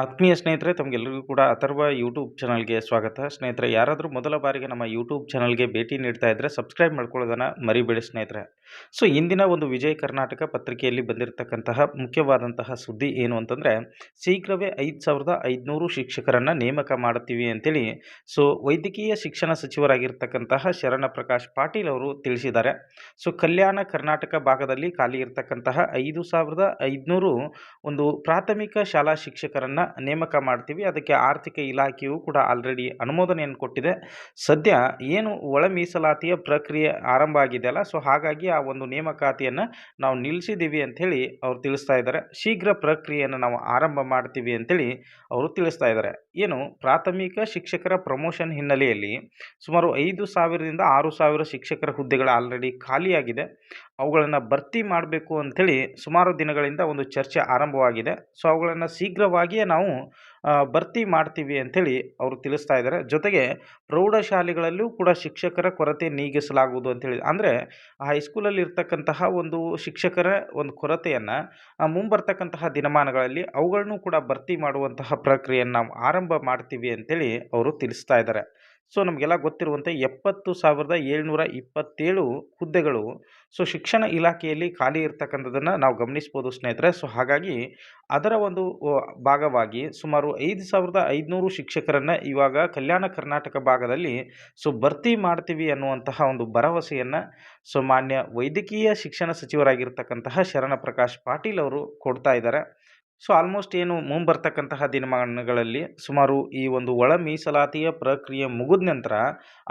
ಆತ್ಮೀಯ ಸ್ನೇಹಿತರೆ ತಮಗೆಲ್ಲರಿಗೂ ಕೂಡ ಅಥರ್ವ ಯೂಟ್ಯೂಬ್ ಚಾನಲ್ಗೆ ಸ್ವಾಗತ. ಸ್ನೇಹಿತರೆ, ಯಾರಾದರೂ ಮೊದಲ ಬಾರಿಗೆ ನಮ್ಮ ಯೂಟ್ಯೂಬ್ ಚಾನಲ್ಗೆ ಭೇಟಿ ನೀಡ್ತಾ ಇದ್ದರೆ ಸಬ್ಸ್ಕ್ರೈಬ್ ಮಾಡ್ಕೊಳ್ಳೋದನ್ನು ಮರಿಬೇಡಿ ಸ್ನೇಹಿತರೆ. ಸೊ ಇಂದಿನ ಒಂದು ವಿಜಯ ಕರ್ನಾಟಕ ಪತ್ರಿಕೆಯಲ್ಲಿ ಬಂದಿರತಕ್ಕಂತಹ ಮುಖ್ಯವಾದಂತಹ ಸುದ್ದಿ ಏನು ಅಂತಂದರೆ, ಶೀಘ್ರವೇ ಐದು ಸಾವಿರದ ಐದುನೂರು ಶಿಕ್ಷಕರನ್ನು ನೇಮಕ ಮಾಡುತ್ತೀವಿ ಅಂತೇಳಿ. ಸೊ ವೈದ್ಯಕೀಯ ಶಿಕ್ಷಣ ಸಚಿವರಾಗಿರ್ತಕ್ಕಂತಹ ಶರಣ ಪ್ರಕಾಶ್ ಪಾಟೀಲ್ ಅವರು ತಿಳಿಸಿದ್ದಾರೆ. ಸೊ ಕಲ್ಯಾಣ ಕರ್ನಾಟಕ ಭಾಗದಲ್ಲಿ ಖಾಲಿ ಇರತಕ್ಕಂತಹ ಐದು ಒಂದು ಪ್ರಾಥಮಿಕ ಶಾಲಾ ಶಿಕ್ಷಕರನ್ನು ನೇಮಕ ಮಾಡ್ತೀವಿ. ಅದಕ್ಕೆ ಆರ್ಥಿಕ ಇಲಾಖೆಯು ಕೂಡ ಆಲ್ರೆಡಿ ಅನುಮೋದನೆಯನ್ನು ಕೊಟ್ಟಿದೆ. ಸದ್ಯ ಏನು ಒಳ ಮೀಸಲಾತಿಯ ಪ್ರಕ್ರಿಯೆ ಆರಂಭ ಆಗಿದೆಯಲ್ಲ ಸೊ ಹಾಗಾಗಿ ಆ ಒಂದು ನೇಮಕಾತಿಯನ್ನು ನಾವು ನಿಲ್ಲಿಸಿದ್ದೀವಿ ಅಂಥೇಳಿ ಅವರು ತಿಳಿಸ್ತಾ ಇದ್ದಾರೆ. ಶೀಘ್ರ ಪ್ರಕ್ರಿಯೆಯನ್ನು ನಾವು ಆರಂಭ ಮಾಡ್ತೀವಿ ಅಂಥೇಳಿ ಅವರು ತಿಳಿಸ್ತಾ ಇದ್ದಾರೆ. ಏನು ಪ್ರಾಥಮಿಕ ಶಿಕ್ಷಕರ ಪ್ರಮೋಷನ್ ಹಿನ್ನೆಲೆಯಲ್ಲಿ ಸುಮಾರು ಐದು ಸಾವಿರದಿಂದ ಆರು ಸಾವಿರ ಶಿಕ್ಷಕರ ಹುದ್ದೆಗಳು ಆಲ್ರೆಡಿ ಖಾಲಿಯಾಗಿದೆ. ಅವುಗಳನ್ನು ಭರ್ತಿ ಮಾಡಬೇಕು ಅಂಥೇಳಿ ಸುಮಾರು ದಿನಗಳಿಂದ ಒಂದು ಚರ್ಚೆ ಆರಂಭವಾಗಿದೆ. ಸೊ ಅವುಗಳನ್ನು ಶೀಘ್ರವಾಗಿಯೇ ನಾವು ಭರ್ತಿ ಮಾಡ್ತೀವಿ ಅಂಥೇಳಿ ಅವರು ತಿಳಿಸ್ತಾ ಇದ್ದಾರೆ. ಜೊತೆಗೆ ಪ್ರೌಢಶಾಲೆಗಳಲ್ಲೂ ಕೂಡ ಶಿಕ್ಷಕರ ಕೊರತೆ ನೀಗಿಸಲಾಗುವುದು ಅಂಥೇಳಿ ಅಂದರೆ ಹೈಸ್ಕೂಲಲ್ಲಿ ಇರ್ತಕ್ಕಂತಹ ಒಂದು ಶಿಕ್ಷಕರ ಒಂದು ಕೊರತೆಯನ್ನು ಮುಂಬರ್ತಕ್ಕಂತಹ ದಿನಮಾನಗಳಲ್ಲಿ ಅವುಗಳನ್ನು ಕೂಡ ಭರ್ತಿ ಮಾಡುವಂತಹ ಪ್ರಕ್ರಿಯೆಯನ್ನು ನಾವು ಆರಂಭ ಮಾಡ್ತೀವಿ ಅಂಥೇಳಿ ಅವರು ತಿಳಿಸ್ತಾ ಇದ್ದಾರೆ. ಸೊ, ನಮಗೆಲ್ಲ ಗೊತ್ತಿರುವಂತೆ ಎಪ್ಪತ್ತು ಸಾವಿರದ ಏಳ್ನೂರ ಇಪ್ಪತ್ತೇಳು ಹುದ್ದೆಗಳು, ಸೊ, ಶಿಕ್ಷಣ ಇಲಾಖೆಯಲ್ಲಿ ಖಾಲಿ ಇರ್ತಕ್ಕಂಥದ್ದನ್ನು ನಾವು ಗಮನಿಸ್ಬೋದು ಸ್ನೇಹಿತರೆ. ಸೊ, ಹಾಗಾಗಿ ಅದರ ಒಂದು ಭಾಗವಾಗಿ ಸುಮಾರು ಐದು ಸಾವಿರದ ಐದುನೂರು ಶಿಕ್ಷಕರನ್ನು ಇವಾಗ ಕಲ್ಯಾಣ ಕರ್ನಾಟಕ ಭಾಗದಲ್ಲಿ, ಸೊ, ಭರ್ತಿ ಮಾಡ್ತೀವಿ ಅನ್ನುವಂತಹ ಒಂದು ಭರವಸೆಯನ್ನು, ಸೊ, ಮಾನ್ಯ ವೈದ್ಯಕೀಯ ಶಿಕ್ಷಣ ಸಚಿವರಾಗಿರ್ತಕ್ಕಂತಹ ಶರಣ ಪ್ರಕಾಶ್ ಪಾಟೀಲ್ ಅವರು ಕೊಡ್ತಾ ಇದ್ದಾರೆ. ಸೊ ಆಲ್ಮೋಸ್ಟ್ ಏನು ಮುಂಬರ್ತಕ್ಕಂತಹ ದಿನಮಾನಗಳಲ್ಲಿ ಸುಮಾರು ಈ ಒಂದು ಒಳ ಮೀಸಲಾತಿಯ ಪ್ರಕ್ರಿಯೆ ಮುಗಿದ ನಂತರ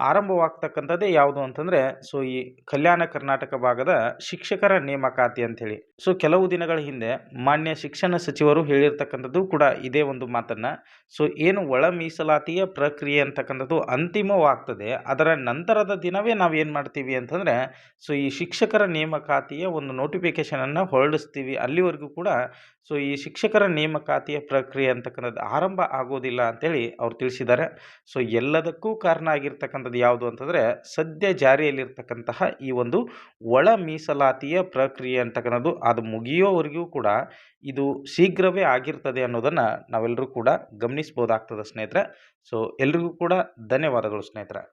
ಆರಂಭವಾಗ್ತಕ್ಕಂಥದ್ದೇ ಯಾವುದು ಅಂತಂದರೆ, ಸೊ ಈ ಕಲ್ಯಾಣ ಕರ್ನಾಟಕ ಭಾಗದ ಶಿಕ್ಷಕರ ನೇಮಕಾತಿ ಅಂಥೇಳಿ. ಸೊ ಕೆಲವು ದಿನಗಳ ಹಿಂದೆ ಮಾನ್ಯ ಶಿಕ್ಷಣ ಸಚಿವರು ಹೇಳಿರ್ತಕ್ಕಂಥದ್ದು ಕೂಡ ಇದೇ ಒಂದು ಮಾತನ್ನು. ಸೊ ಏನು ಒಳ ಮೀಸಲಾತಿಯ ಪ್ರಕ್ರಿಯೆ ಅಂತಕ್ಕಂಥದ್ದು ಅಂತಿಮವಾಗ್ತದೆ, ಅದರ ನಂತರದ ದಿನವೇ ನಾವು ಏನು ಮಾಡ್ತೀವಿ ಅಂತಂದರೆ, ಸೊ ಈ ಶಿಕ್ಷಕರ ನೇಮಕಾತಿಯ ಒಂದು ನೋಟಿಫಿಕೇಶನನ್ನು ಹೊರಡಿಸ್ತೀವಿ. ಅಲ್ಲಿವರೆಗೂ ಕೂಡ, ಸೊ ಈ ಶಿಕ್ಷಕರ ನೇಮಕಾತಿಯ ಪ್ರಕ್ರಿಯೆ ಅಂತಕ್ಕಂಥದ್ದು ಆರಂಭ ಆಗೋದಿಲ್ಲ ಅಂತೇಳಿ ಅವ್ರು ತಿಳಿಸಿದ್ದಾರೆ. ಸೊ ಎಲ್ಲದಕ್ಕೂ ಕಾರಣ ಆಗಿರ್ತಕ್ಕಂಥದ್ದು ಯಾವುದು ಅಂತಂದರೆ, ಸದ್ಯ ಜಾರಿಯಲ್ಲಿರ್ತಕ್ಕಂತಹ ಈ ಒಂದು ಒಳ ಮೀಸಲಾತಿಯ ಪ್ರಕ್ರಿಯೆ ಅಂತಕ್ಕಂಥದ್ದು ಅದು ಮುಗಿಯೋವರೆಗೂ ಕೂಡ ಇದು ಶೀಘ್ರವೇ ಆಗಿರ್ತದೆ ಅನ್ನೋದನ್ನು ನಾವೆಲ್ಲರೂ ಕೂಡ ಗಮನಿಸ್ಬೋದಾಗ್ತದೆ ಸ್ನೇಹಿತರೆ. ಸೊ ಎಲ್ರಿಗೂ ಕೂಡ ಧನ್ಯವಾದಗಳು ಸ್ನೇಹಿತರೆ.